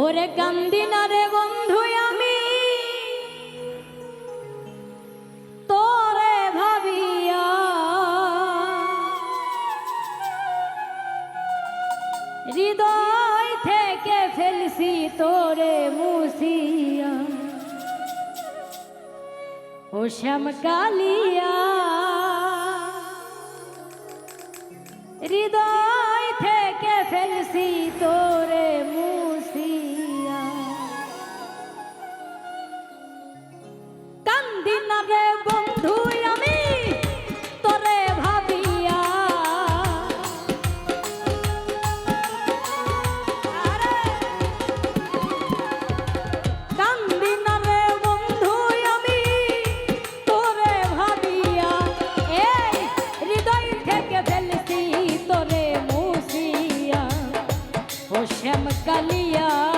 ওরে কান্দি না রে বন্ধু আমি। তোরে ভাবিয়া হৃদয় থেকে ফেলছি তোরে মুসিয়া ও শ্যাম কালিয়া, হৃদয় থেকে ফেলছি শ্যাম কালিয়া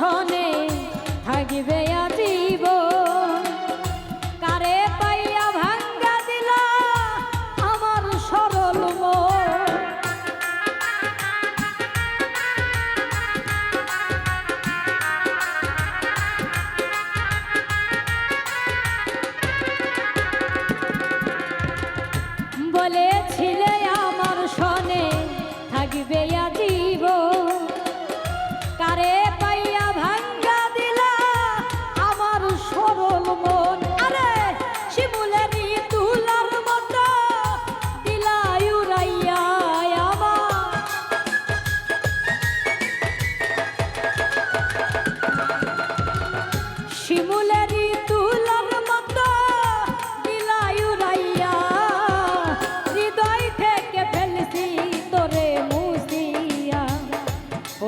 পিছনে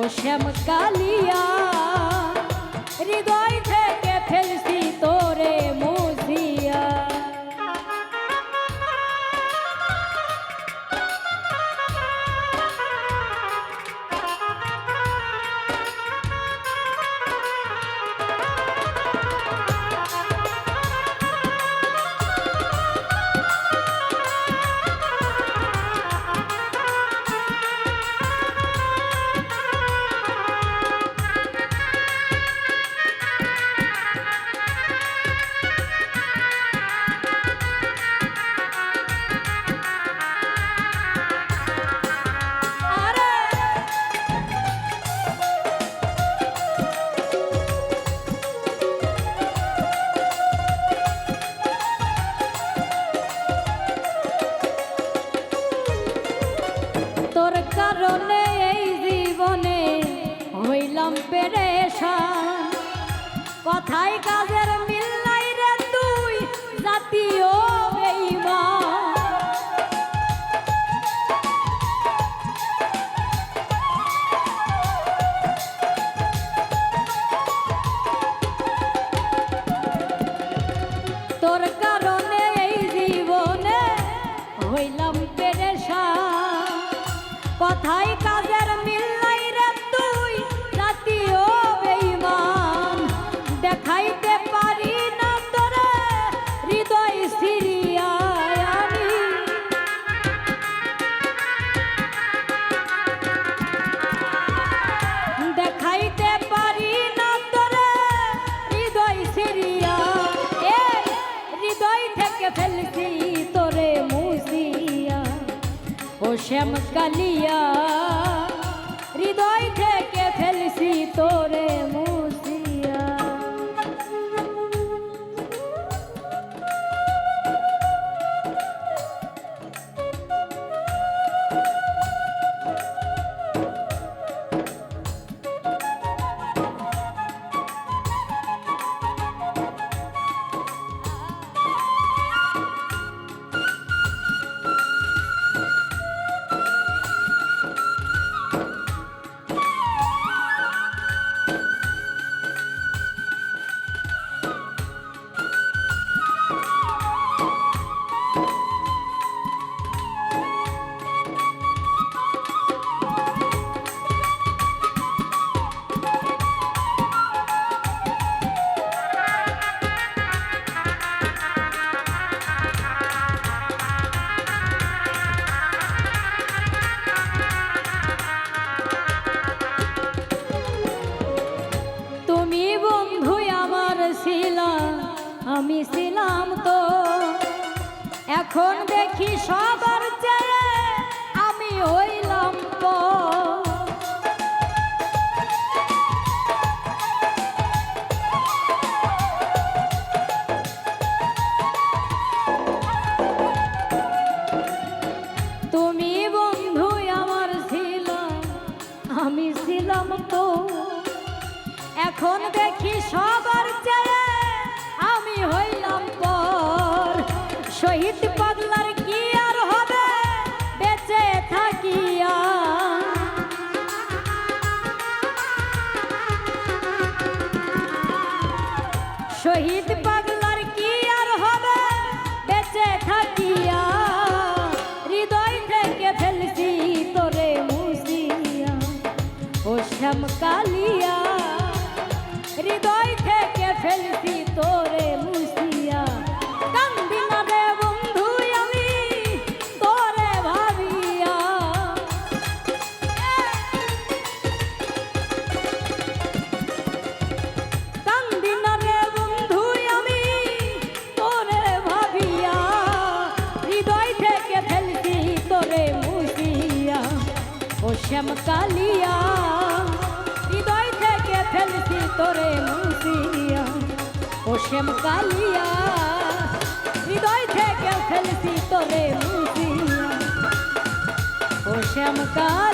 শ্যাম কালিয়া হৃদয় পেরেশান কথাই কাজের কালিয়া এখন দেখি সবার চেয়ে আমি হইলাম। তুমি বন্ধু আমার ছিল, আমি ছিলাম তো এখন দেখি সবার চেয়ে শহীদ পাগলার কি আর হবে? বেঁচে থাকিয়া, হৃদয় থেকে ফেলছি তোরে মুসিয়া ও শ্যাম কালিয়া হৃদয় থেকে ফেলছি তোরে ও কালিয়া, হৃদয় থেকে ফেলছি তোরে মুসিয়া ও শ্যাম কালিয়া, হৃদয় থেকে ফেলছি তোরে মুসিয়া ও শ্যাম কালিয়া